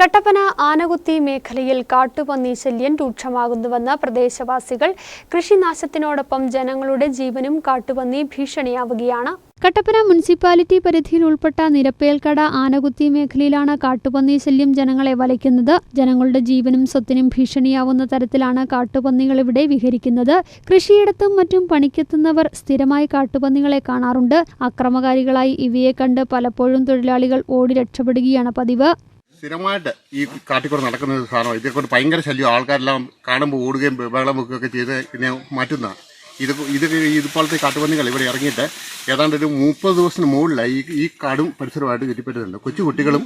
കട്ടപ്പന ആനകുത്തി മേഖലയിൽ കാട്ടുപന്നി ശല്യം രൂക്ഷമാകുന്നുവെന്ന് പ്രദേശവാസികൾ കൃഷിനാശത്തിനോടൊപ്പം ജനങ്ങളുടെ ജീവനും കാട്ടുപന്നി ഭീഷണിയാവുകയാണ്. കട്ടപ്പന മുനിസിപ്പാലിറ്റി പരിധിയിൽ ഉൾപ്പെട്ട നിരപ്പേൽക്കട ആനകുത്തി മേഖലയിലാണ് കാട്ടുപന്നി ശല്യം ജനങ്ങളെ വലയ്ക്കുന്നത്. ജനങ്ങളുടെ ജീവനും സ്വത്തിനും ഭീഷണിയാവുന്ന തരത്തിലാണ് കാട്ടുപന്നികൾ ഇവിടെ വിഹരിക്കുന്നത്. കൃഷിയിടത്തും മറ്റും പണിക്കെത്തുന്നവർ സ്ഥിരമായി കാട്ടുപന്നികളെ കാണാറുണ്ട്. അക്രമകാരികളായി ഇവയെ കണ്ട് പലപ്പോഴും തൊഴിലാളികൾ ഓടി രക്ഷപ്പെടുകയാണ് പതിവ്. സ്ഥിരമായിട്ട് ഈ കാട്ടിക്കൂടെ നടക്കുന്ന ഒരു സാധനം ഇതേക്കൊണ്ട് ഭയങ്കര ശല്യം. ആൾക്കാരെല്ലാം കാണുമ്പോൾ ഓടുകയും ബഹളം വെക്കുകയൊക്കെ ചെയ്ത് പിന്നെ മാറ്റുന്ന ഇത് ഇത് ഇതുപോലത്തെ കാട്ടുപന്നികൾ ഇവിടെ ഇറങ്ങിയിട്ട് ഏതാണ്ട് ഒരു മുപ്പത് ദിവസത്തിന് മുകളിലായി ഈ ഈ കാടും പരിസരമായിട്ട് ചുറ്റിപ്പറ്റുന്നുണ്ട് കൊച്ചു കുട്ടികളും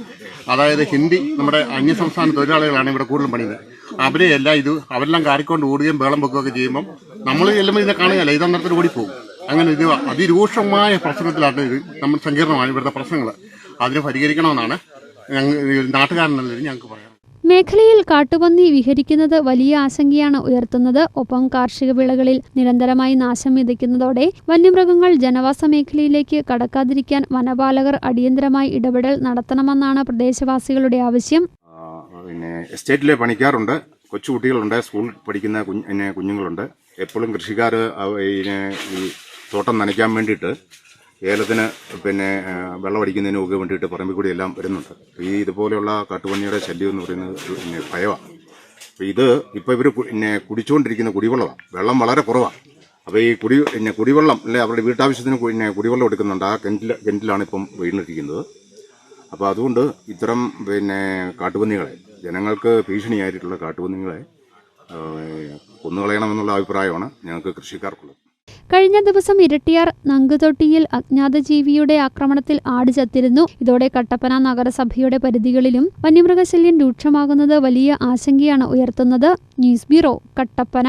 അതായത് ഹിന്ദി നമ്മുടെ അന്യസംസ്ഥാന തൊഴിലാളികളാണ് ഇവിടെ കൂടുതലും പണിയുന്നത്. അവരെ എല്ലാം ഇത് അവരെല്ലാം കാറിക്കൊണ്ട് ഓടുകയും ബഹളം വെക്കുകയൊക്കെ ചെയ്യുമ്പം നമ്മൾ ചെല്ലുമ്പോൾ ഇതിനെ കാണുകയല്ല. ഇത് അന്നേരത്തിന് ഓടിപ്പോകും. അങ്ങനെ ഇത് അതിരൂക്ഷമായ പ്രശ്നത്തിലാണ് ഇത് നമ്മൾ സങ്കീർണമാണ് ഇവിടുത്തെ പ്രശ്നങ്ങൾ അതിനെ പരിഹരിക്കണമെന്നാണ് നിലയിൽ ഞങ്ങൾക്ക് പറയാം. മേഖലയിൽ കാട്ടുപന്നി വിഹരിക്കുന്നത് വലിയ ആശങ്കയാണ് ഉയർത്തുന്നത്. ഒപ്പം കാർഷിക വിളകളിൽ നിരന്തരമായി നാശം വിതയ്ക്കുന്നതോടെ വന്യമൃഗങ്ങൾ ജനവാസ മേഖലയിലേക്ക് കടക്കാതിരിക്കാൻ വനപാലകർ അടിയന്തരമായി ഇടപെടൽ നടത്തണമെന്നാണ് പ്രദേശവാസികളുടെ ആവശ്യം. പിന്നെ എസ്റ്റേറ്റിലെ പണിക്കാറുണ്ട് കൊച്ചുകുട്ടികളുണ്ട്. സ്കൂൾ പഠിക്കുന്ന കുഞ്ഞ് കുഞ്ഞുങ്ങളുണ്ട്. എപ്പോഴും കൃഷിക്കാർ ഈ തോട്ടം നനയ്ക്കാൻ വേണ്ടിയിട്ട് ഏലത്തിന് പിന്നെ വെള്ളമടിക്കുന്നതിനും ഒക്കെ വേണ്ടിയിട്ട് പറമ്പിൽ കൂടി എല്ലാം വരുന്നുണ്ട്. ഈ ഇതുപോലെയുള്ള കാട്ടുപന്നിയുടെ ശല്യം എന്ന് പറയുന്നത് പിന്നെ ഭയമാണ് അപ്പോൾ ഇത് ഇപ്പോൾ ഇവർ പിന്നെ കുടിച്ചുകൊണ്ടിരിക്കുന്ന കുടിവെള്ളമാണ്. വെള്ളം വളരെ കുറവാണ് അപ്പോൾ ഈ കുടി പിന്നെ കുടിവെള്ളം അല്ലെ അവരുടെ വീട്ടാവശ്യത്തിന് പിന്നെ കുടിവെള്ളം എടുക്കുന്നുണ്ട്. ആ കിണറ്റിൽ കിണറ്റിലാണ് ഇപ്പം വീണിരിക്കുന്നത്. അപ്പോൾ അതുകൊണ്ട് ഇത്തരം പിന്നെ കാട്ടുപന്നികളെ ജനങ്ങൾക്ക് ഭീഷണിയായിട്ടുള്ള കാട്ടുപന്നികളെ കൊന്നുകളയണമെന്നുള്ള അഭിപ്രായമാണ് ഞങ്ങൾക്ക് കൃഷിക്കാർക്കുള്ളത്. കഴിഞ്ഞ ദിവസം ഇരട്ടിയാർ നങ്കുതൊട്ടിയിൽ അജ്ഞാതജീവിയുടെ ആക്രമണത്തിൽ ആട് ചത്തിരുന്നു. ഇതോടെ കട്ടപ്പന നഗരസഭയുടെ പരിധികളിലും വന്യമൃഗശല്യം രൂക്ഷമാകുന്നത് വലിയ ആശങ്കയാണ് ഉയർത്തുന്നത്. News bureau Kattappana.